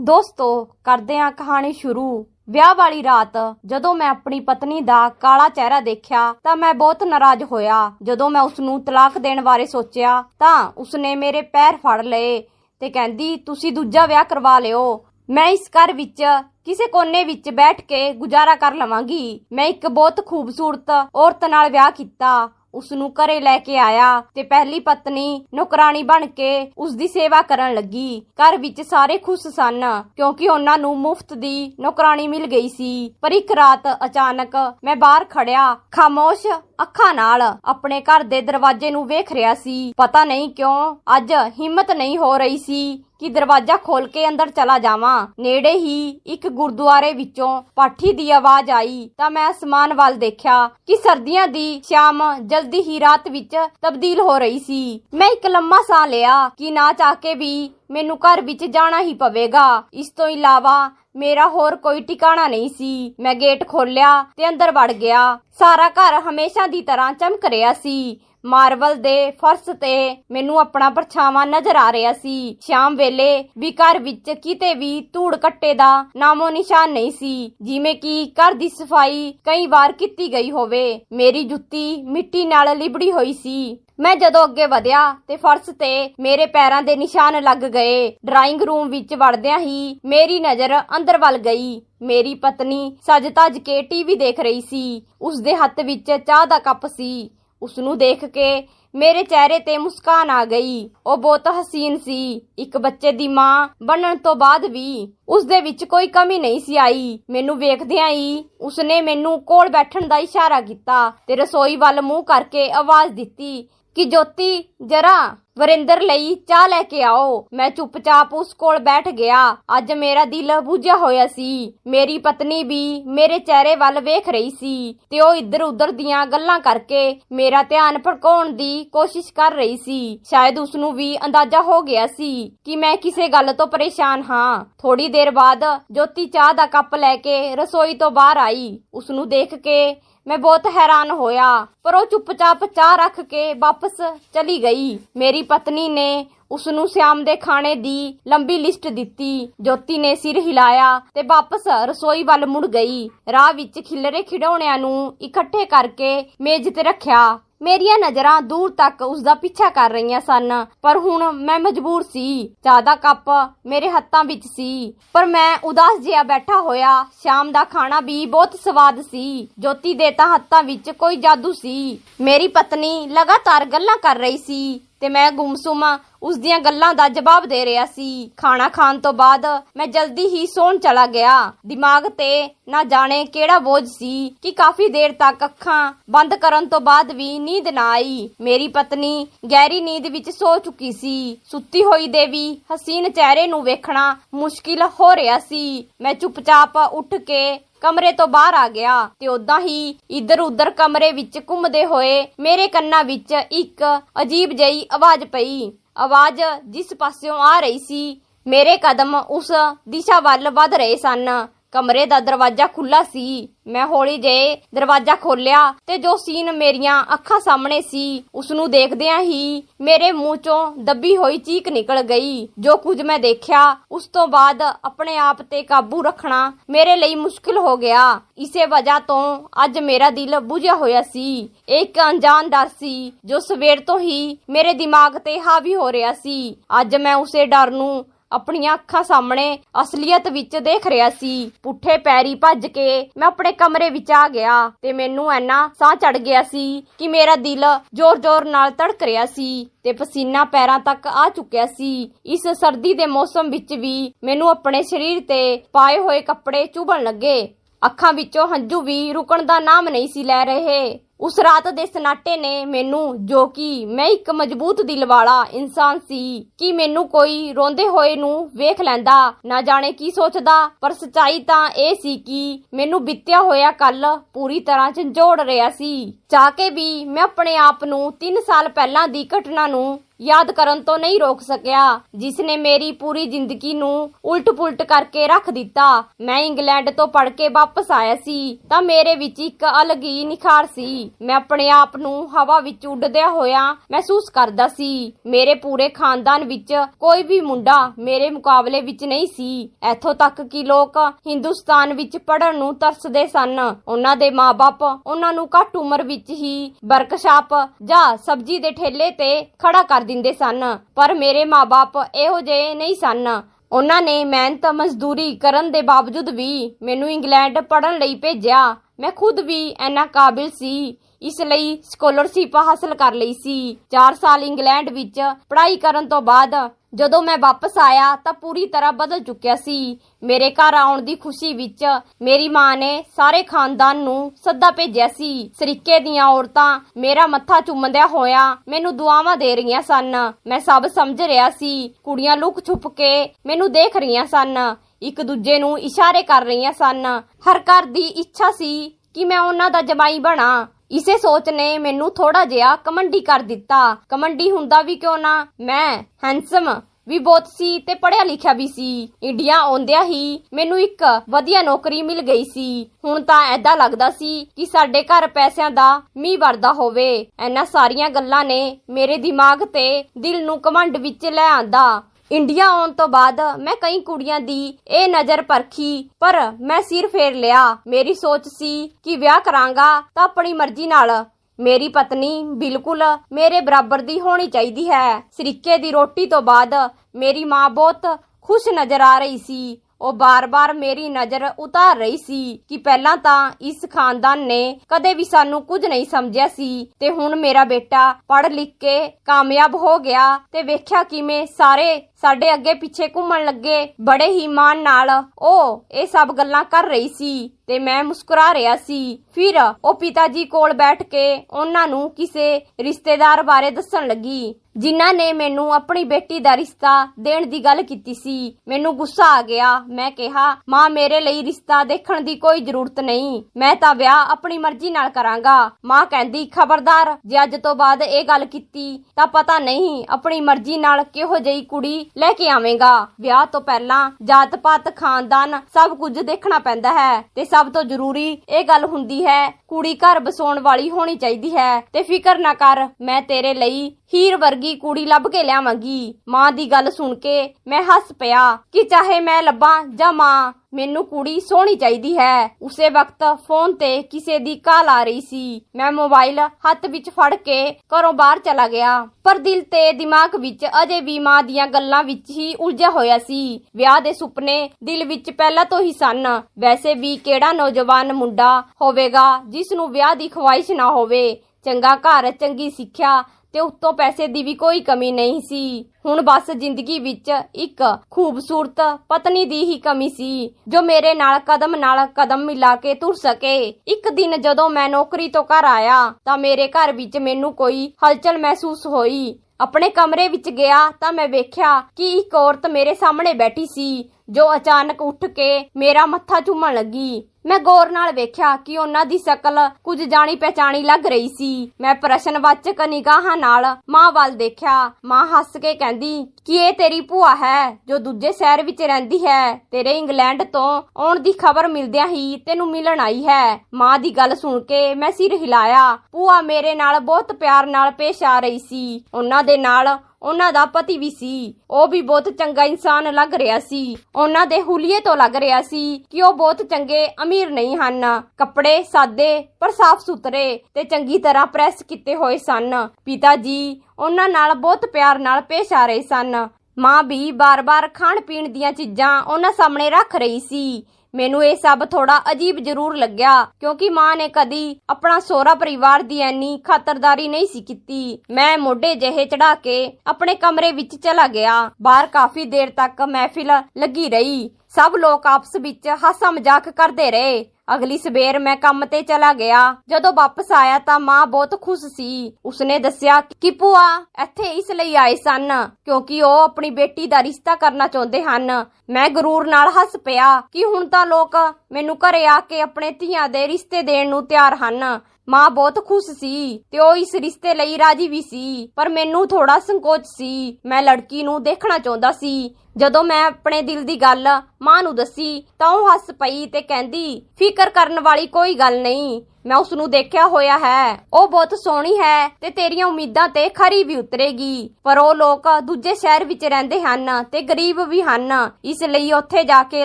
ਦੋਸਤੋ, ਕਰਦੇ ਹਾਂ ਕਹਾਣੀ ਸ਼ੁਰੂ। ਵਿਆਹ ਵਾਲੀ ਰਾਤ, ਜਦੋਂ ਮੈਂ ਆਪਣੀ ਪਤਨੀ ਦਾ ਕਾਲਾ ਚਿਹਰਾ ਦੇਖਿਆ, ਤਾਂ ਮੈਂ ਬਹੁਤ ਨਾਰਾਜ਼ ਹੋਇਆ। ਜਦੋਂ ਮੈਂ ਉਸ ਨੂੰ ਤਲਾਕ ਦੇਣ ਬਾਰੇ ਸੋਚਿਆ, ਤਾਂ ਉਸਨੇ ਮੇਰੇ ਪੈਰ ਫੜ ਲਏ ਤੇ ਕਹਿੰਦੀ, ਤੁਸੀਂ ਦੂਜਾ ਵਿਆਹ ਕਰਵਾ ਲਿਓ। ਮੈਂ ਇਸ ਘਰ ਵਿੱਚ, ਕਿਸੇ ਕੋਨੇ ਵਿੱਚ ਬੈਠ ਕੇ ਗੁਜ਼ਾਰਾ ਕਰ ਲਵਾਂਗੀ। ਮੈਂ ਇੱਕ ਬਹੁਤ ਖੂਬਸੂਰਤ ਔਰਤ ਨਾਲ ਵਿਆਹ ਕੀਤਾ। ਉਸ ਨੂੰ ਘਰੇ ਲੈ ਕੇ ਆਇਆ ਤੇ ਪਹਿਲੀ ਪਤਨੀ ਨੌਕਰਾਨੀ ਬਣ ਕੇ ਉਸ ਦੀ ਸੇਵਾ ਕਰਨ ਲੱਗੀ। ਘਰ ਵਿੱਚ ਸਾਰੇ ਖੁਸ਼ ਸਨ ਕਿਉਂਕਿ ਉਹਨਾਂ ਨੂੰ ਮੁਫਤ ਦੀ ਨੌਕਰਾਨੀ ਮਿਲ ਗਈ ਸੀ। ਪਰ ਇੱਕ ਰਾਤ ਅਚਾਨਕ ਮੈਂ ਬਾਹਰ ਖੜਿਆ, ਖਾਮੋਸ਼ ਅੱਖਾਂ ਨਾਲ ਆਪਣੇ ਘਰ ਦੇ ਦਰਵਾਜ਼ੇ ਨੂੰ ਵੇਖ ਰਿਹਾ ਸੀ। ਪਤਾ ਨਹੀਂ ਕਿਉਂ ਅੱਜ ਹਿੰਮਤ ਨਹੀਂ ਹੋ ਰਹੀ ਸੀ ਕਿ ਦਰਵਾਜ਼ਾ ਖੋਲ ਕੇ ਅੰਦਰ ਚਲਾ ਜਾਵਾਂ। ਨੇੜੇ ਹੀ ਇੱਕ ਗੁਰਦੁਆਰੇ ਵਿੱਚੋਂ ਪਾਠੀ ਦੀ ਆਵਾਜ਼ ਆਈ ਤਾਂ ਮੈਂ ਅਸਮਾਨ ਵੱਲ ਦੇਖਿਆ ਕਿ ਸਰਦੀਆਂ ਦੀ ਸ਼ਾਮ ਜਲਦੀ ਹੀ ਰਾਤ ਵਿੱਚ ਤਬਦੀਲ ਹੋ ਰਹੀ ਸੀ। ਮੈਂ ਇੱਕ ਲੰਮਾ ਸਾਹ ਲਿਆ ਕਿ ਨਾ ਚਾਹ ਕੇ ਵੀ ਮੈਨੂੰ ਘਰ ਵਿੱਚ ਜਾਣਾ ਹੀ ਪਵੇਗਾ। ਇਸ ਤੋਂ ਇਲਾਵਾ ਮੇਰਾ ਹੋਰ ਕੋਈ ਟਿਕਾਣਾ ਨਹੀਂ ਸੀ। ਮੈਂ ਗੇਟ ਖੋਲਿਆ ਤੇ ਅੰਦਰ ਵੜ ਗਿਆ। ਸਾਰਾ ਘਰ ਹਮੇਸ਼ਾ ਦੀ ਤਰ੍ਹਾਂ ਚਮਕ ਰਿਹਾ ਸੀ। ਮਾਰਬਲ ਦੇ ਫਰਸ਼ ਤੇ ਮੈਨੂੰ ਆਪਣਾ ਪਰਛਾਵਾਂ ਨਜ਼ਰ ਆ ਰਿਹਾ ਸੀ। ਸ਼ਾਮ ਵੇਲੇ ਵੀ ਘਰ ਵਿੱਚ ਕਿਤੇ ਵੀ ਧੂੜ ਕੱਟੇ ਦਾ ਨਾਮੋ ਨਿਸ਼ਾਨ ਨਹੀਂ ਸੀ, ਜਿਵੇਂ ਕਿ ਘਰ ਦੀ ਸਫ਼ਾਈ ਕਈ ਵਾਰ ਕੀਤੀ ਗਈ ਹੋਵੇ। ਮੇਰੀ ਜੁੱਤੀ ਮਿੱਟੀ ਨਾਲ ਲਿਬੜੀ ਹੋਈ ਸੀ। ਮੈਂ ਜਦੋਂ ਅੱਗੇ ਵਧਿਆ ਤੇ ਫਰਸ਼ ਤੇ ਮੇਰੇ ਪੈਰਾਂ ਦੇ ਨਿਸ਼ਾਨ ਲੱਗ ਗਏ। ਡਰਾਇੰਗ ਰੂਮ ਵਿੱਚ ਵੜਦਿਆਂ ਹੀ ਮੇਰੀ ਨਜ਼ਰ ਅੰਦਰ ਵੱਲ ਗਈ। ਮੇਰੀ ਪਤਨੀ ਸਜ ਤਜ ਕੇ ਟੀਵੀ ਦੇਖ ਰਹੀ ਸੀ। ਉਸ ਦੇ ਹੱਥ ਵਿੱਚ ਚਾਹ ਦਾ ਕੱਪ ਸੀ। ਉਸ ਨੂੰ ਦੇਖ ਕੇ ਮੇਰੇ ਚਿਹਰੇ ਤੇ ਮੁਸਕਾਨ ਆ ਗਈ। ਉਹ ਬਹੁਤ ਹਸੀਨ ਸੀ। ਇੱਕ ਬੱਚੇ ਦੀ ਮਾਂ ਬਣਨ ਤੋਂ ਬਾਅਦ ਵੀ ਉਸ ਦੇ ਵਿੱਚ ਕੋਈ ਕਮੀ ਨਹੀਂ ਸੀ ਆਈ। ਮੈਨੂੰ ਵੇਖਦਿਆਂ ਹੀ ਉਸਨੇ ਮੈਨੂੰ ਕੋਲ ਬੈਠਣ ਦਾ ਇਸ਼ਾਰਾ ਕੀਤਾ ਤੇ ਰਸੋਈ ਵੱਲ ਮੂੰਹ ਕਰਕੇ ਆਵਾਜ਼ ਦਿੱਤੀ ਕਿ ਜੋਤੀ, ਜਰਾ ਵਰਿੰਦਰ ਲਈ ਚਾਹ ਲੈ ਕੇ ਆਓ। ਮੈਂ ਚੁੱਪਚਾਪ ਉਸ ਕੋਲ ਬੈਠ ਗਿਆ। ਅੱਜ ਮੇਰਾ ਦਿਲ ਬੁਝਿਆ ਹੋਇਆ ਸੀ। ਮੇਰੀ ਪਤਨੀ ਵੀ ਮੇਰੇ ਚਿਹਰੇ ਵੱਲ ਵੇਖ ਰਹੀ ਸੀ ਤੇ ਉਹ ਇੱਧਰ ਉੱਧਰ ਦੀਆਂ ਗੱਲਾਂ ਕਰਕੇ ਮੇਰਾ ਧਿਆਨ ਭਟਕਾਉਣ ਦੀ ਕੋਸ਼ਿਸ਼ ਕਰ ਰਹੀ ਸੀ। ਸ਼ਾਇਦ ਉਸ ਨੂੰ ਵੀ ਅੰਦਾਜ਼ਾ ਹੋ ਗਿਆ ਸੀ ਕਿ ਮੈਂ ਕਿਸੇ ਗੱਲ ਤੋਂ ਪਰੇਸ਼ਾਨ ਹਾਂ। ਥੋੜੀ ਦੇਰ ਬਾਅਦ ਜੋਤੀ ਚਾਹ ਦਾ ਕੱਪ ਲੈ ਕੇ ਰਸੋਈ ਤੋਂ ਬਾਹਰ ਆਈ। ਉਸ ਨੂੰ ਦੇਖ ਕੇ ਮੈਂ ਬਹੁਤ ਹੈਰਾਨ ਹੋਇਆ, ਪਰ ਉਹ ਚੁੱਪਚਾਪ ਚਾਹ ਰੱਖ ਕੇ ਵਾਪਸ ਚਲੀ ਗਈ। ਮੇਰੀ ਪਤਨੀ ਨੇ ਉਸ ਨੂੰ ਸ਼ਾਮ ਦੇ ਖਾਣੇ ਦੀ ਲੰਬੀ ਲਿਸਟ ਦਿੱਤੀ। ਜੋਤੀ ਨੇ ਸਿਰ ਹਿਲਾਇਆ ਤੇ ਵਾਪਸ ਰਸੋਈ ਵੱਲ ਮੁੜ ਗਈ। ਰਾਹ ਵਿੱਚ ਖਿਲਰੇ ਖਿਡੌਣਿਆਂ ਨੂੰ ਇਕੱਠੇ ਕਰਕੇ ਮੇਜ਼ ਤੇ ਰੱਖਿਆ। ਮੇਰੀਆਂ ਨਜ਼ਰਾਂ ਦੂਰ ਤੱਕ ਉਸ ਦਾ ਪਿੱਛਾ ਕਰ ਰਹੀਆਂ ਸਨ, ਪਰ ਹੁਣ ਮੈਂ ਮਜਬੂਰ ਸੀ। ਜ਼ਿਆਦਾ ਕੱਪ ਮੇਰੇ ਹੱਥਾਂ ਵਿੱਚ ਸੀ, ਪਰ ਮੈਂ ਉਦਾਸ ਜਿਹਾ ਬੈਠਾ ਹੋਇਆ। ਸ਼ਾਮ ਦਾ ਖਾਣਾ ਵੀ ਬਹੁਤ ਸਵਾਦ ਸੀ। ਜੋਤੀ ਦੇ ਤਾਂ ਹੱਥਾਂ ਵਿੱਚ ਕੋਈ ਜਾਦੂ ਸੀ। ਮੇਰੀ ਪਤਨੀ ਲਗਾਤਾਰ ਗੱਲਾਂ ਕਰ ਰਹੀ ਸੀ। ਤੇ ਮੈਂ ਗੁੰਮਸੁਮ ਉਸ ਦੀਆਂ ਗੱਲਾਂ ਦਾ ਜਵਾਬ ਦੇ ਰਿਹਾ ਸੀ। ਖਾਣਾ ਖਾਣ ਤੋਂ ਬਾਅਦ ਮੈਂ ਜਲਦੀ ਹੀ ਸੌਣ ਚਲਾ ਗਿਆ। ਦਿਮਾਗ ਤੇ ਨਾ ਜਾਣੇ ਕਿਹੜਾ ਬੋਝ ਸੀ ਕਿ ਕਾਫੀ ਦੇਰ ਤੱਕ ਅੱਖਾਂ ਬੰਦ ਕਰਨ ਤੋਂ ਬਾਅਦ ਵੀ ਨੀਂਦ ਨਾ ਆਈ। ਮੇਰੀ ਪਤਨੀ ਗਹਿਰੀ ਨੀਂਦ ਵਿੱਚ ਸੋ ਚੁੱਕੀ ਸੀ। ਸੁੱਤੀ ਹੋਈ ਦੇ ਵੀ ਹਸੀਨ ਚਿਹਰੇ ਨੂੰ ਵੇਖਣਾ ਮੁਸ਼ਕਿਲ ਹੋ ਰਿਹਾ ਸੀ। ਮੈਂ ਚੁੱਪਚਾਪ ਉੱਠ ਕੇ ਕਮਰੇ ਤੋਂ ਬਾਹਰ ਆ ਗਿਆ ਤੇ ਉਦਾਂ ਹੀ ਇੱਧਰ ਉੱਧਰ ਕਮਰੇ ਵਿੱਚ ਘੁੰਮਦੇ ਹੋਏ ਮੇਰੇ ਕੰਨਾਂ ਵਿੱਚ ਇੱਕ ਅਜੀਬ ਜਿਹੀ ਆਵਾਜ਼ ਪਈ। ਆਵਾਜ਼ ਜਿਸ ਪਾਸਿਓਂ ਆ ਰਹੀ ਸੀ ਮੇਰੇ ਕਦਮ ਉਸ ਦਿਸ਼ਾ ਵੱਲ ਵੱਧ ਰਹੇ ਸਨ। ਕਮਰੇ ਦਾ ਦਰਵਾਜ਼ਾ ਖੁੱਲਾ ਸੀ। ਮੈਂ ਹੌਲੀ ਜਿਹੇ ਦਰਵਾਜ਼ਾ ਖੋਲਿਆ ਤੇ ਜੋ ਸੀਨ ਮੇਰੀਆਂ ਅੱਖਾਂ ਸਾਹਮਣੇ ਸੀ ਉਸ ਨੂੰ ਦੇਖਦਿਆਂ ਹੀ ਮੇਰੇ ਮੂੰਹ ਚੋਂ ਦੱਬੀ ਹੋਈ ਚੀਕ ਨਿਕਲ ਗਈ। ਜੋ ਕੁਝ ਮੈਂ ਦੇਖਿਆ, ਉਸ ਤੋਂ ਬਾਅਦ ਆਪਣੇ ਆਪ ਤੇ ਕਾਬੂ ਰੱਖਣਾ ਮੇਰੇ ਲਈ ਮੁਸ਼ਕਿਲ ਹੋ ਗਿਆ। ਇਸੇ ਵਜ੍ਹਾ ਤੋਂ ਅੱਜ ਮੇਰਾ ਦਿਲ ਬੁਝਿਆ ਹੋਇਆ ਸੀ। ਇਹ ਇੱਕ ਅਣਜਾਣ ਡਰ ਸੀ, ਜੋ ਸਵੇਰ ਤੋਂ ਹੀ ਮੇਰੇ ਦਿਮਾਗ ਤੇ ਹਾਵੀ ਹੋ ਰਿਹਾ ਸੀ। ਅੱਜ ਮੈਂ ਉਸੇ ਡਰ ਨੂੰ ਆਪਣੀਆਂ ਅੱਖਾਂ ਸਾਹਮਣੇ ਅਸਲੀਅਤ ਵਿੱਚ ਦੇਖ ਰਿਹਾ ਸੀ। ਪੁੱਠੇ ਪੈਰੀ ਭੱਜ ਕੇ ਮੈਂ ਆਪਣੇ ਕਮਰੇ ਵਿੱਚ ਆ ਗਿਆ ਤੇ ਮੈਨੂੰ ਐਨਾ ਸਾਹ ਚੜ ਗਿਆ ਸੀ ਕਿ ਮੇਰਾ ਦਿਲ ਜ਼ੋਰ-ਜ਼ੋਰ ਨਾਲ ਧੜਕ ਰਿਹਾ ਸੀ ਤੇ ਪਸੀਨਾ ਪੈਰਾਂ ਤੱਕ ਆ ਚੁੱਕਿਆ ਸੀ। ਇਸ ਸਰਦੀ ਦੇ ਮੌਸਮ ਵਿੱਚ ਵੀ ਮੈਨੂੰ ਆਪਣੇ ਸਰੀਰ ਤੇ ਪਾਏ ਹੋਏ ਕੱਪੜੇ ਚੁਭਣ ਲੱਗੇ। ਅੱਖਾਂ ਵਿੱਚੋਂ ਹੰਝੂ ਵੀ ਰੁਕਣ ਦਾ ਨਾਮ ਨਹੀਂ ਸੀ ਲੈ ਰਹੇ। ਉਸ ਰਾਤ ਦੇ ਸਨਾਟੇ ਨੇ ਮੈਨੂੰ, ਜੋ ਕਿ ਮੈਂ ਇੱਕ ਮਜ਼ਬੂਤ ਦਿਲ ਵਾਲਾ ਇਨਸਾਨ ਸੀ, ਕਿ ਮੈਨੂੰ ਕੋਈ ਰੋਂਦੇ ਹੋਏ ਨੂੰ ਵੇਖ ਲੈਂਦਾ, ਨਾ ਜਾਣੇ ਕੀ ਸੋਚਦਾ, ਪਰ ਸਚਾਈ ਤਾਂ ਇਹ ਸੀ ਕਿ ਮੈਨੂੰ ਬਿੱਤਿਆ ਹੋਇਆ ਕੱਲ ਪੂਰੀ ਤਰ੍ਹਾਂ ਝੰਜੋੜ ਰਿਹਾ ਸੀ। ਚਾਹ ਕੇ ਵੀ ਮੈਂ ਆਪਣੇ ਆਪ ਨੂੰ 3 ਸਾਲ ਪਹਿਲਾਂ ਦੀ ਘਟਨਾ ਨੂੰ ਯਾਦ ਕਰਨ ਤੋਂ ਨਹੀਂ ਰੋਕ ਸਕਿਆ ਜਿਸ ਨੇ ਮੇਰੀ ਪੂਰੀ ਜ਼ਿੰਦਗੀ ਨੂੰ ਉਲਟ-ਪੁਲਟ ਕਰਕੇ ਰੱਖ ਦਿੱਤਾ। ਮੈਂ ਇੰਗਲੈਂਡ ਤੋਂ ਪੜ ਕੇ ਵਾਪਸ ਆਇਆ ਸੀ, ਤਾਂ ਮੇਰੇ ਵਿੱਚ ਇੱਕ ਅਲੱਗ ਹੀ ਨਿਖਾਰ ਸੀ। ਮੈਂ ਆਪਣੇ ਆਪ ਨੂੰ ਹਵਾ ਵਿੱਚ ਉੱਡਦਿਆਂ ਹੋਇਆ ਮਹਿਸੂਸ ਕਰਦਾ ਸੀ। ਮੇਰੇ ਪੂਰੇ ਖਾਨਦਾਨ ਵਿੱਚ ਕੋਈ ਵੀ ਮੁੰਡਾ ਮੇਰੇ ਮੁਕਾਬਲੇ ਵਿੱਚ ਨਹੀਂ ਸੀ। ਇੱਥੋਂ ਤੱਕ ਕਿ ਲੋਕ ਹਿੰਦੁਸਤਾਨ ਵਿੱਚ ਪੜ੍ਹਨ ਨੂੰ ਤਰਸਦੇ ਸਨ। ਉਹਨਾਂ ਦੇ ਮਾਪੇ ਉਹਨਾਂ ਨੂੰ ਘੱਟ ਉਮਰ ਵਿੱਚ ਹੀ ਵਰਕਸ਼ਾਪ ਜਾਂ ਸਬਜ਼ੀ ਦੇ ਠੇਲੇ ਤੇ ਖੜਾ ਕਰ ਦਿੰਦੇ ਸਨ, ਪਰ ਮੇਰੇ ਮਾਪੇ ਇਹੋ ਜਿਹੇ ਨਹੀਂ ਸਨ। ਉਹਨਾਂ ਨੇ ਮਿਹਨਤ ਮਜ਼ਦੂਰੀ ਕਰਨ ਦੇ ਬਾਵਜੂਦ ਵੀ ਮੈਨੂੰ ਇੰਗਲੈਂਡ ਪੜਨ ਲਈ ਭੇਜਿਆ। ਮੈਂ ਖੁਦ ਵੀ ਇੰਨਾ ਕਾਬਿਲ ਸੀ, ਇਸ ਲਈ ਸਕਾਲਰਸ਼ਿਪ ਹਾਸਲ ਕਰ ਲਈ ਸੀ। 4 ਸਾਲ ਇੰਗਲੈਂਡ ਵਿੱਚ ਪੜ੍ਹਾਈ ਕਰਨ ਤੋਂ ਬਾਅਦ ਜਦੋਂ ਮੈਂ ਵਾਪਸ ਆਇਆ ਤਾਂ ਪੂਰੀ ਤਰ੍ਹਾਂ ਬਦਲ ਚੁੱਕਿਆ ਸੀ। ਮੇਰੇ ਘਰ ਆਉਣ ਦੀ ਖੁਸ਼ੀ ਵਿੱਚ ਮੇਰੀ ਮਾਂ ਨੇ ਸਾਰੇ ਖਾਨਦਾਨ ਨੂੰ ਸੱਦਾ ਭੇਜਿਆ ਸੀ। ਸਰੀਕੇ ਦੀਆਂ ਔਰਤਾਂ ਮੇਰਾ ਮੱਥਾ ਚੁੰਮਦਿਆਂ ਹੋਇਆ ਮੈਨੂੰ ਦੁਆਵਾਂ ਦੇ ਰਹੀਆਂ ਸਨ। ਮੈਂ ਸਭ ਸਮਝ ਰਿਹਾ ਸੀ। ਕੁੜੀਆਂ ਲੁਕ ਛੁਪ ਕੇ ਮੈਨੂੰ ਦੇਖ ਰਹੀਆਂ ਸਨ। ਇੱਕ ਦੂਜੇ ਨੂੰ ਇਸ਼ਾਰੇ ਕਰ ਰਹੀਆਂ ਸਨ। ਹਰ ਘਰ ਦੀ ਇੱਛਾ ਸੀ ਕਿ ਮੈਂ ਉਹਨਾਂ ਦਾ ਜਮਾਈ ਬਣਾ। ਇਸੇ ਸੋਚ ਨੇ ਮੈਨੂੰ ਥੋੜਾ ਜਿਹਾ ਕਮੰਡੀ ਕਰ ਦਿੱਤਾ। ਕਮੰਡੀ ਹੁੰਦਾ ਵੀ ਕਿਉਂ ਨਾ? ਮੈਂ ਹੈਂਸਮ ਵੀ ਬਹੁਤ ਸੀ ਤੇ ਪੜਿਆ ਲਿਖਿਆ ਵੀ ਸੀ। ਇੰਡੀਆ ਆਉਂਦਿਆਂ ਹੀ ਮੈਨੂੰ ਇੱਕ ਵਧੀਆ ਨੌਕਰੀ ਮਿਲ ਗਈ ਸੀ। ਹੁਣ ਤਾਂ ਐਦਾਂ ਲੱਗਦਾ ਸੀ ਕਿ ਸਾਡੇ ਘਰ ਪੈਸਿਆਂ ਦਾ ਮੀਂਹ ਵਰਦਾ ਹੋਵੇ। ਇਹਨਾਂ ਸਾਰੀਆਂ ਗੱਲਾਂ ਨੇ ਮੇਰੇ ਦਿਮਾਗ ਤੇ ਦਿਲ ਨੂੰ ਕਮੰਡ ਵਿੱਚ ਲੈ ਆਂਦਾ। ਇੰਡੀਆ ਆਉਣ ਤੋਂ ਬਾਅਦ ਮੈਂ ਕਈ ਕੁੜੀਆਂ ਦੀ ਇਹ ਨਜ਼ਰ ਪਰਖੀ, ਪਰ ਮੈਂ ਸਿਰ ਫੇਰ ਲਿਆ। ਮੇਰੀ ਸੋਚ ਸੀ ਕਿ ਵਿਆਹ ਕਰਾਂਗਾ ਤਾਂ ਆਪਣੀ ਮਰਜ਼ੀ ਨਾਲ। ਮੇਰੀ ਪਤਨੀ ਬਿਲਕੁਲ ਮੇਰੇ ਬਰਾਬਰ ਦੀ ਹੋਣੀ ਚਾਹੀਦੀ ਹੈ। ਸਰੀਕੇ ਦੀ ਰੋਟੀ ਤੋਂ ਬਾਅਦ ਮੇਰੀ ਮਾਂ ਬਹੁਤ ਖੁਸ਼ ਨਜ਼ਰ ਆ ਰਹੀ ਸੀ। ਉਹ ਬਾਰ-ਬਾਰ ਮੇਰੀ ਨਜ਼ਰ ਉਤਾਰ ਰਹੀ ਸੀ ਕਿ ਪਹਿਲਾਂ ਤਾਂ ਇਸ ਖਾਨਦਾਨ ਨੇ ਕਦੇ ਵੀ ਸਾਨੂੰ ਕੁਝ ਨਹੀਂ ਸਮਝਿਆ ਸੀ ਤੇ ਹੁਣ ਮੇਰਾ ਬੇਟਾ ਪੜ੍ਹ ਲਿਖ ਕੇ ਕਾਮਯਾਬ ਹੋ ਗਿਆ ਤੇ ਵੇਖਿਆ ਕਿਵੇਂ ਸਾਰੇ ਸਾਡੇ ਅੱਗੇ ਪਿੱਛੇ ਘੁੰਮਣ ਲੱਗੇ, ਬੜੇ ਹੀ ਮਾਣ ਨਾਲ ਉਹ ਇਹ ਸਭ ਗੱਲਾਂ ਕਰ ਰਹੀ ਸੀ ਤੇ ਮੈਂ ਮੁਸਕਰਾ ਰਿਹਾ ਸੀ। ਫਿਰ ਉਹ ਪਿਤਾ ਜੀ ਕੋਲ ਬੈਠ ਕੇ ਉਹਨਾਂ ਨੂੰ ਕਿਸੇ ਰਿਸ਼ਤੇਦਾਰ ਬਾਰੇ ਦੱਸਣ ਲੱਗੀ। ਜਿਨ੍ਹਾਂ ਨੇ ਮੈਨੂੰ ਆਪਣੀ ਬੇਟੀ ਦਾ ਰਿਸ਼ਤਾ ਦੇਣ ਦੀ ਗੱਲ ਕੀਤੀ ਸੀ। ਮੈਨੂੰ ਗੁੱਸਾ ਆ ਗਿਆ। ਮੈਂ ਕਿਹਾ, ਮਾਂ, ਮੇਰੇ ਲਈ ਰਿਸ਼ਤਾ ਦੇਖਣ ਦੀ ਕੋਈ ਜ਼ਰੂਰਤ ਨਹੀਂ। ਮੈਂ ਤਾਂ ਵਿਆਹ ਆਪਣੀ ਮਰਜ਼ੀ ਨਾਲ ਕਰਾਂਗਾ। ਮਾਂ ਕਹਿੰਦੀ, ਖਬਰਦਾਰ, ਜੇ ਅੱਜ ਤੋਂ ਬਾਅਦ ਇਹ ਗੱਲ ਕੀਤੀ, ਤਾਂ ਪਤਾ ਨਹੀਂ ਆਪਣੀ ਮਰਜ਼ੀ ਨਾਲ ਕਿਹੋ ਜਿਹੀ ਕੁੜੀ ਲੈ ਕੇ ਆਵੇਂਗਾ। ਵਿਆਹ ਤੋਂ ਪਹਿਲਾਂ ਜਾਤ ਪਾਤ ਖਾਨਦਾਨ ਸਭ ਕੁਝ ਦੇਖਣਾ ਪੈਂਦਾ ਹੈ ਤੇ ਸਭ ਤੋਂ ਜ਼ਰੂਰੀ ਇਹ ਗੱਲ ਹੁੰਦੀ ਹੈ, ਕੁੜੀ ਘਰ ਬਸਾਉਣ ਵਾਲੀ ਹੋਣੀ ਚਾਹੀਦੀ ਹੈ ਤੇ ਫਿਕਰ ਨਾ ਕਰ, ਮੈਂ ਤੇਰੇ ਲਈ ਹੀਰ ਵਰਗੀ ਕੁੜੀ ਲੱਭ ਕੇ ਲਿਆਵਾਂਗੀ। ਮਾਂ ਦੀ ਗੱਲ ਸੁਣ ਕੇ ਮੈਂ ਹੱਸ ਪਿਆ ਕਿ ਚਾਹੇ ਮੈਂ ਲੱਭਾਂ ਜਾਂ ਮਾਂ, ਮੈਨੂੰ ਕੁੜੀ ਸੋਹਣੀ ਚਾਹੀਦੀ ਹੈ। ਉਸੇ ਵਕਤ ਫੋਨ ਤੇ ਕਿਸੇ ਦੀ ਕਾਲ ਆ ਰਹੀ ਸੀ। ਮੈਂ ਮੋਬਾਈਲ ਹੱਥ ਵਿੱਚ ਫੜ ਕੇ ਘਰੋਂ ਬਾਹਰ ਚਲਾ ਗਿਆ। ਪਰ ਦਿਲ ਤੇ ਦਿਮਾਗ ਵਿੱਚ ਅਜੇ ਵੀ ਮਾਂ ਦੀਆਂ ਗੱਲਾਂ ਵਿੱਚ ਹੀ ਉਲਝਿਆ ਹੋਇਆ ਸੀ। ਵਿਆਹ ਦੇ ਸੁਪਨੇ ਦਿਲ ਵਿੱਚ ਪਹਿਲਾਂ ਤੋਂ ਹੀ ਸਨ। ਵੈਸੇ ਵੀ ਕਿਹੜਾ ਨੌਜਵਾਨ ਮੁੰਡਾ ਹੋਵੇਗਾ ਜਿਸ ਨੂੰ ਵਿਆਹ ਦੀ ਖਵਾਇਸ਼ ਨਾ ਹੋਵੇ। ਚੰਗਾ ਘਰ, ਚੰਗੀ ਸਿੱਖਿਆ ਤੇ ਉੱਤੋਂ ਪੈਸੇ ਦੀ ਵੀ ਕੋਈ ਕਮੀ ਨਹੀਂ ਸੀ। ਹੁਣ ਬਸ ਜ਼ਿੰਦਗੀ ਵਿੱਚ ਇੱਕ ਖੂਬਸੂਰਤ ਪਤਨੀ ਦੀ ਹੀ ਕਮੀ ਸੀ, ਜੋ ਮੇਰੇ ਨਾਲ ਕਦਮ ਨਾਲ ਕਦਮ ਮਿਲਾ ਕੇ ਤੁਰ ਸਕੇ। ਇੱਕ ਦਿਨ ਜਦੋਂ ਮੈਂ ਨੌਕਰੀ ਤੋਂ ਘਰ ਆਇਆ, ਤਾਂ ਮੇਰੇ ਘਰ ਵਿੱਚ ਮੈਨੂੰ ਕੋਈ ਹਲਚਲ ਮਹਿਸੂਸ ਹੋਈ। ਆਪਣੇ ਕਮਰੇ ਵਿੱਚ ਗਿਆ, ਤਾਂ ਮੈਂ ਵੇਖਿਆ ਕਿ ਇੱਕ ਔਰਤ ਮੇਰੇ ਸਾਹਮਣੇ ਬੈਠੀ ਸੀ, ਜੋ ਅਚਾਨਕ ਉੱਠ ਕੇ ਮੇਰਾ ਮੱਥਾ ਚੁੰਮਣ ਲੱਗੀ। ਮੈਂ ਗੌਰ ਨਾਲ ਵੇਖਿਆ ਕਿ ਉਹਨਾਂ ਦੀ ਸ਼ਕਲ ਕੁਝ ਜਾਣੀ ਪਹਿਚਾਣੀ ਲੱਗ ਰਹੀ ਸੀ। ਮੈਂ ਪ੍ਰਸ਼ਨਵਾਚਕ ਨਿਗਾਹਾਂ ਨਾਲ ਮਾਂ ਵੱਲ ਦੇਖਿਆ। ਮਾਂ ਹੱਸ ਕੇ ਕਹਿੰਦੀ, ਕਿ ਇਹ ਤੇਰੀ ਭੂਆ ਹੈ ਜੋ ਦੂਜੇ ਸ਼ਹਿਰ ਵਿੱਚ ਰਹਿੰਦੀ ਹੈ? ਤੇਰੇ ਇੰਗਲੈਂਡ ਤੋਂ ਆਉਣ ਦੀ ਖਬਰ ਮਿਲਦਿਆਂ ਹੀ ਤੈਨੂੰ ਮਿਲਣ ਆਈ ਹੈ। ਮਾਂ ਦੀ ਗੱਲ ਸੁਣ ਕੇ ਮੈਂ ਸਿਰ ਹਿਲਾਇਆ। ਭੂਆ ਮੇਰੇ ਨਾਲ ਬਹੁਤ ਪਿਆਰ ਨਾਲ ਪੇਸ਼ ਆ ਰਹੀ ਸੀ। ਉਹਨਾਂ ਦੇ ਨਾਲ ਉਹਨਾਂ ਦਾ ਪਤੀ ਵੀ ਸੀ। ਉਹ ਵੀ ਬਹੁਤ ਚੰਗਾ ਇਨਸਾਨ ਲੱਗ ਰਿਹਾ ਸੀ। ਉਹਨਾਂ ਦੇ ਹੁਲੀਏ ਤੋਂ ਲੱਗ ਰਿਹਾ ਸੀ ਕਿ ਉਹ ਬਹੁਤ ਚੰਗੇ ਅਮੀਰ ਨਹੀਂ ਹਨ। ਕੱਪੜੇ ਸਾਦੇ, ਪਰ ਸਾਫ਼ ਸੁਥਰੇ ਤੇ ਚੰਗੀ ਤਰ੍ਹਾਂ ਪ੍ਰੈਸ ਕੀਤੇ ਹੋਏ ਸਨ। ਪਿਤਾ ਜੀ ਉਹਨਾਂ ਨਾਲ ਬਹੁਤ ਪਿਆਰ ਨਾਲ ਪੇਸ਼ ਆ ਰਹੇ ਸਨ। ਮਾਂ ਵੀ ਬਾਰ-ਬਾਰ ਖਾਣ ਪੀਣ ਦੀਆਂ ਚੀਜ਼ਾਂ ਉਹਨਾਂ ਸਾਹਮਣੇ ਰੱਖ ਰਹੀ ਸੀ। ਮੈਨੂੰ ਇਹ ਸਭ ਥੋੜਾ ਅਜੀਬ ਜ਼ਰੂਰ ਲੱਗਿਆ, ਕਿਉਂਕਿ ਮਾਂ ਨੇ ਕਦੀ ਆਪਣਾ ਸੋਹਰਾ ਪਰਿਵਾਰ ਦੀ ਐਨੀ ਖਾਤਰਦਾਰੀ ਨਹੀਂ ਸੀ ਕੀਤੀ। ਮੈਂ ਮੋਢੇ ਜਿਹੇ ਚੜਾ ਕੇ ਆਪਣੇ ਕਮਰੇ ਵਿੱਚ ਚਲਾ ਗਿਆ। ਬਾਹਰ ਕਾਫੀ ਦੇਰ ਤੱਕ ਮਹਿਫਿਲ ਲੱਗੀ ਰਹੀ। ਸਭ ਲੋਕ ਆਪਸ ਵਿੱਚ ਹਾਸਾ ਮਜ਼ਾਕ ਕਰਦੇ ਰਹੇ। ਅਗਲੀ ਸਵੇਰ ਮੈਂ ਕੰਮ ਤੇ ਚਲਾ ਗਿਆ। ਜਦੋਂ ਵਾਪਸ ਆਇਆ ਤਾਂ ਮਾਂ ਬਹੁਤ ਖੁਸ਼ ਸੀ। ਉਸਨੇ ਦੱਸਿਆ ਕਿ ਭੂਆ, ਇੱਥੇ ਇਸ ਲਈ ਆਏ ਸਨ ਕਿਉਂਕਿ ਉਹ ਆਪਣੀ ਬੇਟੀ ਦਾ ਰਿਸ਼ਤਾ ਕਰਨਾ ਚਾਹੁੰਦੇ ਹਨ। ਮੈਂ ਗਰੂਰ ਨਾਲ ਹੱਸ ਪਿਆ ਕਿ ਹੁਣ ਤਾਂ ਲੋਕ ਮੈਨੂੰ ਘਰੇ ਆ ਕੇ ਆਪਣੇ ਧੀਆਂ ਦੇ ਰਿਸ਼ਤੇ ਦੇਣ ਨੂੰ ਤਿਆਰ ਹਨ। ਮਾਂ ਬਹੁਤ ਖੁਸ਼ ਸੀ ਤੇ ਉਹ ਇਸ ਰਿਸ਼ਤੇ ਲਈ ਰਾਜੀ ਵੀ ਸੀ। ਪਰ ਮੈਨੂੰ ਥੋੜਾ ਸੰਕੋਚ ਸੀ। ਮੈਂ ਲੜਕੀ ਨੂੰ ਦੇਖਣਾ ਚਾਹੁੰਦਾ ਸੀ। ਜਦੋਂ ਮੈਂ ਆਪਣੇ ਦਿਲ ਦੀ ਗੱਲ ਮਾਂ ਨੂੰ ਦੱਸੀ, ਤਾਂ ਉਹ ਹੱਸ ਪਈ ਤੇ ਕਹਿੰਦੀ, ਫਿਕਰ ਕਰਨ ਵਾਲੀ ਕੋਈ ਗੱਲ ਨਹੀਂ। ਮੈਂ ਉਸ ਨੂੰ ਦੇਖਿਆ ਹੋਇਆ ਹੈ। ਉਹ ਬਹੁਤ ਸੋਹਣੀ ਹੈ ਤੇ ਤੇਰੀਆਂ ਉਮੀਦਾਂ ਤੇ ਖਰੀ ਵੀ ਉਤਰੇਗੀ। ਪਰ ਉਹ ਲੋਕ ਦੂਜੇ ਸ਼ਹਿਰ ਵਿੱਚ ਰਹਿੰਦੇ ਹਨ ਤੇ ਗਰੀਬ ਵੀ ਹਨ। ਇਸ ਲਈ ਉੱਥੇ ਜਾ ਕੇ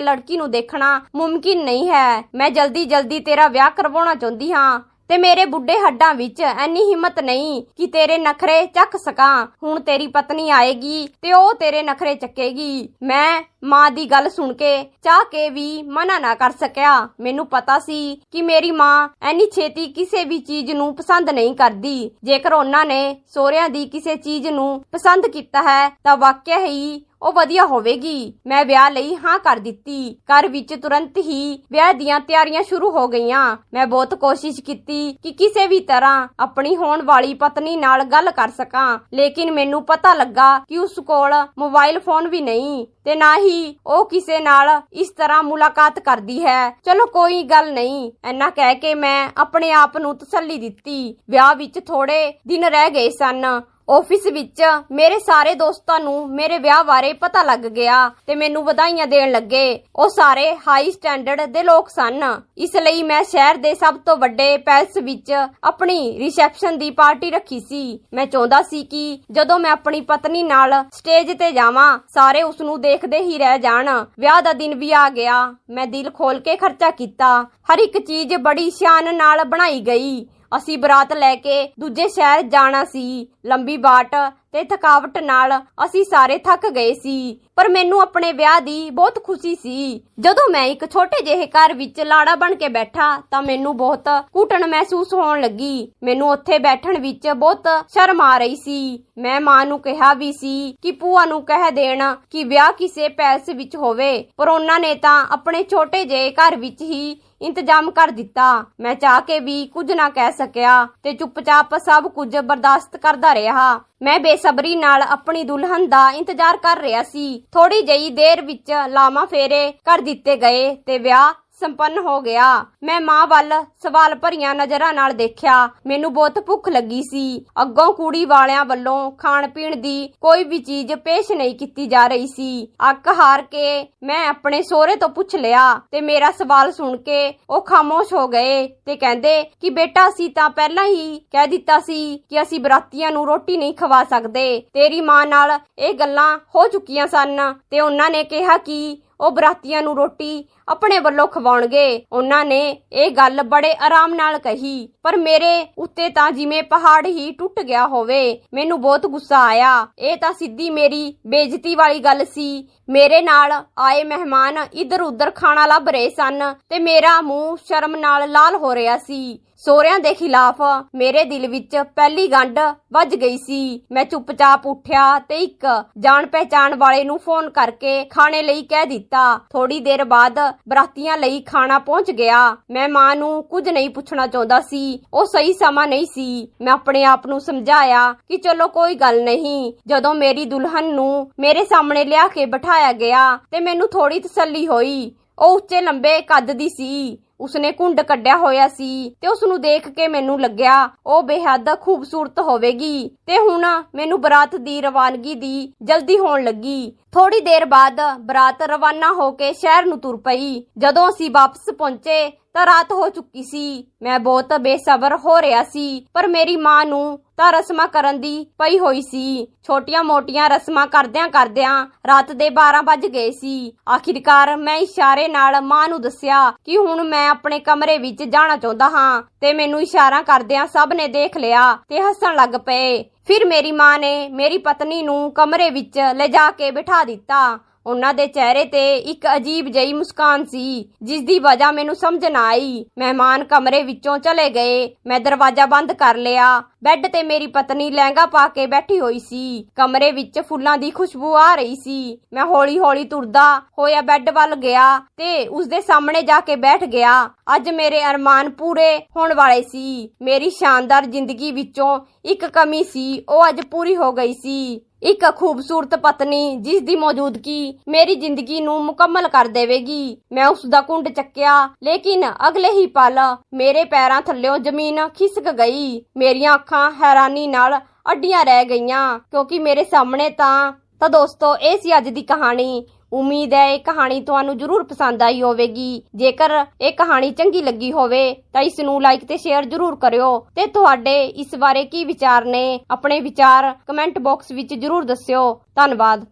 ਲੜਕੀ ਨੂੰ ਦੇਖਣਾ ਮੁਮਕਿਨ ਨਹੀਂ ਹੈ। ਮੈਂ ਜਲਦੀ ਜਲਦੀ ਤੇਰਾ ਵਿਆਹ ਕਰਵਾਉਣਾ ਚਾਹੁੰਦੀ ਹਾਂ। ਤੇ ਮੇਰੇ ਬੁੱਢੇ ਹੱਡਾਂ ਵਿੱਚ ਐਨੀ ਹਿੰਮਤ ਨਹੀਂ ਕਿ ਤੇਰੇ ਨਖਰੇ ਚੱਕ ਸਕਾਂ। ਹੁਣ ਤੇਰੀ ਪਤਨੀ ਆਏਗੀ ਤੇ ਉਹ ਤੇਰੇ ਨਖਰੇ ਚੱਕੇਗੀ। ਮੈਂ ਮਾਂ ਦੀ ਗੱਲ ਸੁਣ ਕੇ ਚਾਹ ਕੇ ਵੀ ਮਨਾ ਨਾ ਕਰ ਸਕਿਆ। ਮੈਨੂੰ ਪਤਾ ਸੀ ਕਿ ਮੇਰੀ ਮਾਂ ਐਨੀ ਛੇਤੀ ਕਿਸੇ ਵੀ ਚੀਜ਼ ਨੂੰ ਪਸੰਦ ਨਹੀਂ ਕਰਦੀ। ਜੇਕਰ ਉਹਨਾਂ ਨੇ ਸੋਹਰਿਆਂ ਦੀ ਕਿਸੇ ਚੀਜ਼ ਨੂੰ ਪਸੰਦ ਕੀਤਾ ਹੈ, ਤਾਂ ਵਾਕਿਆ ਹੀ ਉਹ ਵਧੀਆ ਹੋਵੇਗੀ। ਮੈਂ ਵਿਆਹ ਲਈ ਹਾਂ ਕਰ ਦਿੱਤੀ। ਘਰ ਵਿੱਚ ਤੁਰੰਤ ਹੀ ਵਿਆਹ ਦੀਆਂ ਤਿਆਰੀਆਂ ਸ਼ੁਰੂ ਹੋ ਗਈਆਂ। ਮੈਂ ਬਹੁਤ ਕੋਸ਼ਿਸ਼ ਕੀਤੀ ਕਿ ਕਿਸੇ ਵੀ ਤਰ੍ਹਾਂ ਆਪਣੀ ਹੋਣ ਵਾਲੀ ਪਤਨੀ ਨਾਲ ਗੱਲ ਕਰ ਸਕਾਂ। ਲੇਕਿਨ ਮੈਨੂੰ ਪਤਾ ਲੱਗਾ ਕਿ ਉਸ ਕੋਲ ਮੋਬਾਈਲ ਫੋਨ ਵੀ ਨਹੀਂ ਤੇ ਨਾ ਹੀ ਉਹ ਕਿਸੇ ਨਾਲ ਇਸ ਤਰ੍ਹਾਂ ਮੁਲਾਕਾਤ ਕਰਦੀ ਹੈ। ਚਲੋ ਕੋਈ ਗੱਲ ਨਹੀਂ। ਐਨਾ ਕਹਿ ਕੇ ਮੈਂ ਆਪਣੇ ਆਪ ਨੂੰ ਤਸੱਲੀ ਦਿੱਤੀ। ਵਿਆਹ ਵਿੱਚ ਥੋੜੇ ਦਿਨ ਰਹਿ ਗਏ ਸਨ। ਆਫਿਸ ਵਿੱਚ ਮੇਰੇ ਸਾਰੇ ਦੋਸਤਾਂ ਨੂੰ ਮੇਰੇ ਵਿਆਹ ਬਾਰੇ ਪਤਾ ਲੱਗ ਗਿਆ ਤੇ ਮੈਨੂੰ ਵਧਾਈਆਂ ਦੇਣ ਲੱਗੇ। ਉਹ ਸਾਰੇ ਹਾਈ ਸਟੈਂਡਰਡ ਦੇ ਲੋਕ ਸਨ। ਇਸ ਲਈ ਮੈਂ ਸ਼ਹਿਰ ਦੇ ਸਭ ਤੋਂ ਵੱਡੇ ਪੈਲਸ ਵਿੱਚ ਆਪਣੀ ਰਿਸੈਪਸ਼ਨ ਦੀ ਪਾਰਟੀ ਰੱਖੀ ਸੀ। ਮੈਂ ਚਾਹੁੰਦਾ ਸੀ ਕਿ ਜਦੋਂ ਮੈਂ ਆਪਣੀ ਪਤਨੀ ਨਾਲ ਸਟੇਜ ਤੇ ਜਾਵਾਂ, ਸਾਰੇ ਉਸ ਨੂੰ ਦੇਖਦੇ ਹੀ ਰਹਿ ਜਾਣ। ਵਿਆਹ ਦਾ ਦਿਨ ਵੀ ਆ ਗਿਆ। ਮੈਂ ਦਿਲ ਖੋਲ ਕੇ ਖਰਚਾ ਕੀਤਾ। ਹਰ ਇੱਕ ਚੀਜ਼ ਬੜੀ ਸ਼ਾਨ ਨਾਲ ਬਣਾਈ ਗਈ। ਅਸੀਂ ਬਰਾਤ ਲੈ ਕੇ ਦੂਜੇ ਸ਼ਹਿਰ ਜਾਣਾ ਸੀ ਲੰਬੀ ਬਾਟ ਤੇ ਥਕਾਵਟ ਨਾਲ ਅਸੀਂ ਸਾਰੇ ਥੱਕ ਗਏ ਸੀ। ਪਰ ਮੈਨੂੰ ਆਪਣੇ ਵਿਆਹ ਦੀ ਬਹੁਤ ਖੁਸ਼ੀ ਸੀ। ਜਦੋਂ ਮੈਂ ਇੱਕ ਛੋਟੇ ਜਿਹੇ ਘਰ ਵਿੱਚ ਲਾੜਾ ਬਣ ਕੇ ਬੈਠਾ, ਤਾਂ ਮੈਨੂੰ ਬਹੁਤ ਘੁਟਣ ਮਹਿਸੂਸ ਹੋਣ ਲੱਗੀ। ਮੈਨੂੰ ਉੱਥੇ ਬੈਠਣ ਵਿੱਚ ਬਹੁਤ ਸ਼ਰਮ ਆ ਰਹੀ ਸੀ। ਮੈਂ ਮਾਂ ਨੂੰ ਕਿਹਾ ਵੀ ਸੀ ਕਿ ਭੂਆ ਨੂੰ ਕਹਿ ਦੇਣ ਕਿ ਵਿਆਹ ਕਿਸੇ ਪੈਲਸ ਵਿੱਚ ਹੋਵੇ, ਪਰ ਉਹਨਾਂ ਨੇ ਤਾਂ ਆਪਣੇ ਛੋਟੇ ਜਿਹੇ ਘਰ ਵਿੱਚ ਹੀ ਇੰਤਜ਼ਾਮ ਕਰ ਦਿੱਤਾ। ਮੈਂ ਚਾਹ ਕੇ ਵੀ ਕੁਝ ਨਾ ਕਹਿ ਸਕਿਆ ਤੇ ਚੁੱਪਚਾਪ ਸਭ ਕੁਝ ਬਰਦਾਸ਼ਤ ਕਰਦਾ ਰਿਹਾ। ਮੈਂ ਬੇਸਬਰੀ ਨਾਲ ਆਪਣੀ ਦੁਲਹਨ ਦਾ ਇੰਤਜ਼ਾਰ ਕਰ ਰਿਹਾ ਸੀ। ਥੋੜੀ ਜਿਹੀ ਦੇਰ ਵਿੱਚ ਲਾਮਾ ਫੇਰੇ ਕਰ ਦਿੱਤੇ ਗਏ ਤੇ ਵਿਆਹ ਸੰਪੰਨ ਹੋ ਗਿਆ। ਮੈਂ ਮਾਂ ਵੱਲ ਸਵਾਲ ਭਰੀਆਂ ਨਜ਼ਰਾਂ ਨਾਲ ਦੇਖਿਆ। ਮੈਨੂੰ ਬਹੁਤ ਭੁੱਖ ਲੱਗੀ ਸੀ। ਅੱਗੋਂ ਕੁੜੀ ਵਾਲਿਆਂ ਵੱਲੋਂ ਖਾਣ ਪੀਣ ਦੀ ਕੋਈ ਵੀ ਚੀਜ਼ ਪੇਸ਼ ਨਹੀਂ ਕੀਤੀ ਜਾ ਰਹੀ ਸੀ। ਅੱਕ ਹਾਰ ਕੇ ਮੈਂ ਆਪਣੇ ਸਹੁਰੇ ਤੋਂ ਪੁੱਛ ਲਿਆ ਤੇ ਮੇਰਾ ਸਵਾਲ ਸੁਣ ਕੇ ਉਹ ਖਾਮੋਸ਼ ਹੋ ਗਏ ਤੇ ਕਹਿੰਦੇ ਕਿ ਬੇਟਾ ਅਸੀਂ ਤਾਂ ਪਹਿਲਾਂ ਹੀ ਕਹਿ ਦਿੱਤਾ ਸੀ ਕਿ ਅਸੀਂ ਬਰਾਤੀਆਂ ਨੂੰ ਰੋਟੀ ਨਹੀਂ ਖਵਾ ਸਕਦੇ। ਤੇਰੀ ਮਾਂ ਨਾਲ ਇਹ ਗੱਲਾਂ ਹੋ ਚੁੱਕੀਆਂ ਸਨ ਤੇ ਉਹਨਾਂ ਨੇ ਕਿਹਾ ਕਿ ਉਹ ਬਰਾਤੀਆਂ ਨੂੰ ਰੋਟੀ ਆਪਣੇ ਵੱਲੋਂ ਖਵਾਉਣਗੇ। ਉਹਨਾਂ ਨੇ ਇਹ ਗੱਲ ਬੜੇ ਆਰਾਮ ਨਾਲ ਕਹੀ, ਪਰ ਮੇਰੇ ਉੱਤੇ ਤਾਂ ਜਿਵੇਂ ਪਹਾੜ ਹੀ ਟੁੱਟ ਗਿਆ ਹੋਵੇ, ਮੈਨੂੰ ਬਹੁਤ ਗੁੱਸਾ ਆਇਆ। ਇਹ ਤਾਂ ਸਿੱਧੀ ਮੇਰੀ ਬੇਇੱਜ਼ਤੀ ਵਾਲੀ ਗੱਲ ਸੀ। ਮੇਰੇ ਨਾਲ ਆਏ ਮਹਿਮਾਨ ਇਧਰ ਉਧਰ ਖਾਣਾ ਲੱਭ ਰਹੇ ਸਨ ਤੇ ਮੇਰਾ ਮੂੰਹ ਸ਼ਰਮ ਨਾਲ ਲਾਲ ਹੋ ਰਿਹਾ ਸੀ। ਸੋਹਰਿਆਂ ਦੇ ਖਿਲਾਫ ਮੇਰੇ ਦਿਲ ਵਿੱਚ ਪਹਿਲੀ ਗੰਢ ਵੱਜ ਗਈ ਸੀ। ਮੈਂ ਚੁੱਪਚਾਪ ਉੱਠਿਆ ਤੇ ਇੱਕ ਜਾਣ ਪਹਿਚਾਣ ਵਾਲੇ ਨੂੰ ਫੋਨ ਕਰਕੇ ਖਾਣੇ ਲਈ ਕਹਿ ਦਿੱਤਾ। ਥੋੜੀ ਦੇਰ ਬਾਅਦ ਬਰਾਤੀਆਂ ਲਈ ਖਾਣਾ ਪਹੁੰਚ ਗਿਆ। ਮੈਂ ਮਾਂ ਨੂੰ ਕੁਝ ਨਹੀਂ ਪੁੱਛਣਾ ਚਾਹੁੰਦਾ ਸੀ। ਉਹ ਸਹੀ ਸਮਾਂ ਨਹੀਂ ਸੀ। ਮੈਂ ਆਪਣੇ ਆਪ ਨੂੰ ਸਮਝਾਇਆ ਕਿ ਚਲੋ ਕੋਈ ਗੱਲ ਨਹੀਂ। ਜਦੋਂ ਮੇਰੀ ਦੁਲਹਨ ਨੂੰ ਮੇਰੇ ਸਾਹਮਣੇ ਲਿਆ ਕੇ ਬਿਠਾਇਆ ਗਿਆ ਤੇ ਮੈਨੂੰ ਥੋੜੀ ਤਸੱਲੀ ਹੋਈ। ਉਹ ਉੱਚੇ ਲੰਬੇ ਕੱਦ ਦੀ ਸੀ। ਉਸਨੇ ਕੁੰਡ ਕੱਢਿਆ ਹੋਇਆ ਸੀ ਤੇ ਉਸ ਨੂੰ ਦੇਖ ਕੇ ਮੈਨੂੰ ਲੱਗਿਆ, ਉਹ ਬੇਹੱਦ ਖੂਬਸੂਰਤ ਹੋਵੇਗੀ। ਤੇ ਹੁਣ ਮੈਨੂੰ ਬਰਾਤ ਦੀ ਰਵਾਨਗੀ ਦੀ ਜਲਦੀ ਹੋਣ ਲੱਗੀ। ਥੋੜੀ ਦੇਰ ਬਾਅਦ ਬਰਾਤ ਰਵਾਨਾ ਹੋ ਕੇ ਸ਼ਹਿਰ ਨੂੰ ਤੁਰ ਪਈ। ਜਦੋਂ ਅਸੀਂ ਵਾਪਸ ਪਹੁੰਚੇ ਤਾਂ ਰਾਤ ਹੋ ਚੁੱਕੀ ਸੀ। ਮੈਂ ਬਹੁਤ ਬੇਸਬਰ ਹੋ ਰਿਹਾ ਸੀ, ਪਰ ਮੇਰੀ ਮਾਂ ਨੂੰ ਤਾਂ ਰਸਮਾਂ ਕਰਨ ਦੀ ਪਈ ਹੋਈ ਸੀ। ਛੋਟੀਆਂ-ਮੋਟੀਆਂ ਰਸਮਾਂ ਕਰਦਿਆਂ ਕਰਦਿਆਂ ਰਾਤ ਦੇ 12 ਵੱਜ ਗਏ ਸੀ। ਆਖਿਰਕਾਰ ਮੈਂ ਇਸ਼ਾਰੇ ਨਾਲ ਮਾਂ ਨੂੰ ਦੱਸਿਆ ਕਿ ਹੁਣ ਮੈਂ ਆਪਣੇ ਕਮਰੇ ਵਿੱਚ ਜਾਣਾ ਚਾਹੁੰਦਾ ਹਾਂ ਤੇ ਮੈਨੂੰ ਇਸ਼ਾਰਾ ਕਰਦਿਆਂ ਸਭ ਨੇ ਦੇਖ ਲਿਆ ਤੇ ਹੱਸਣ ਲੱਗ ਪਏ। ਫਿਰ ਮੇਰੀ ਮਾਂ ਨੇ ਮੇਰੀ ਪਤਨੀ ਨੂੰ ਕਮਰੇ ਵਿੱਚ ਲਿਜਾ ਕੇ ਬਿਠਾ ਦਿੱਤਾ। ਉਹਨਾਂ ਦੇ ਚਿਹਰੇ ਤੇ ਇੱਕ ਅਜੀਬ ਜਿਹੀ ਮੁਸਕਾਨ ਸੀ, ਜਿਸ ਦੀ ਵਜ੍ਹਾ ਮੈਨੂੰ ਸਮਝ ਨਾ ਆਈ। ਮਹਿਮਾਨ ਕਮਰੇ ਵਿੱਚੋਂ ਚਲੇ ਗਏ। ਮੈਂ ਦਰਵਾਜ਼ਾ ਬੰਦ ਕਰ ਲਿਆ। ਬੈੱਡ ਤੇ ਮੇਰੀ ਪਤਨੀ ਲਹਿੰਗਾ ਪਾ ਕੇ ਬੈਠੀ ਹੋਈ ਸੀ। ਕਮਰੇ ਵਿੱਚ ਫੁੱਲਾਂ ਦੀ ਖੁਸ਼ਬੂ ਆ ਰਹੀ ਸੀ। ਮੈਂ ਹੌਲੀ-ਹੌਲੀ ਤੁਰਦਾ ਹੋਇਆ ਬੈੱਡ ਵੱਲ ਗਿਆ ਤੇ ਉਸਦੇ ਸਾਹਮਣੇ ਜਾ ਕੇ ਬੈਠ ਗਿਆ। ਅੱਜ ਮੇਰੇ ਅਰਮਾਨ ਪੂਰੇ ਹੋਣ ਵਾਲੇ ਸੀ। ਮੇਰੀ ਸ਼ਾਨਦਾਰ ਜ਼ਿੰਦਗੀ ਵਿੱਚੋਂ ਇੱਕ ਕਮੀ ਸੀ। ਉਹ ਅੱਜ ਪੂਰੀ ਹੋ ਗਈ ਸੀ। ਇੱਕ ਖੂਬਸੂਰਤ ਪਤਨੀ ਜਿਸ ਦੀ ਮੌਜੂਦਗੀ ਮੇਰੀ ਜ਼ਿੰਦਗੀ ਨੂੰ ਮੁਕੰਮਲ ਕਰ ਦੇਵੇਗੀ। ਮੈਂ ਉਸ ਦਾ ਕੁੰਡ ਚੱਕਿਆ, ਲੇਕਿਨ ਅਗਲੇ ਹੀ ਪਲ ਮੇਰੇ ਪੈਰਾਂ ਥੱਲਿਓਂ ਜ਼ਮੀਨ ਖਿਸਕ ਗਈ। ਮੇਰੀਆਂ ਅੱਖਾਂ ਹੈਰਾਨੀ ਨਾਲ ਅੱਡੀਆਂ ਰਹਿ ਗਈਆਂ। ਕਿਉਂਕਿ ਮੇਰੇ ਸਾਹਮਣੇ ਤਾਂ ਤਾਂ ਦੋਸਤੋ, ਇਹ ਸੀ ਅੱਜ ਦੀ ਕਹਾਣੀ। ਉਮੀਦ ਹੈ ਇਹ ਕਹਾਣੀ ਤੁਹਾਨੂੰ ਜ਼ਰੂਰ ਪਸੰਦ ਆਈ ਹੋਵੇਗੀ। ਜੇਕਰ ਇਹ ਕਹਾਣੀ ਚੰਗੀ ਲੱਗੀ ਹੋਵੇ, ਤਾਂ ਇਸ ਨੂੰ ਲਾਈਕ ਤੇ ਸ਼ੇਅਰ ਜ਼ਰੂਰ ਕਰਿਓ। ਤੇ ਤੁਹਾਡੇ ਇਸ ਬਾਰੇ ਕੀ ਵਿਚਾਰ ਨੇ, ਆਪਣੇ ਵਿਚਾਰ ਕਮੈਂਟ ਬਾਕਸ ਵਿੱਚ ਜ਼ਰੂਰ ਦੱਸਿਓ। ਧੰਨਵਾਦ।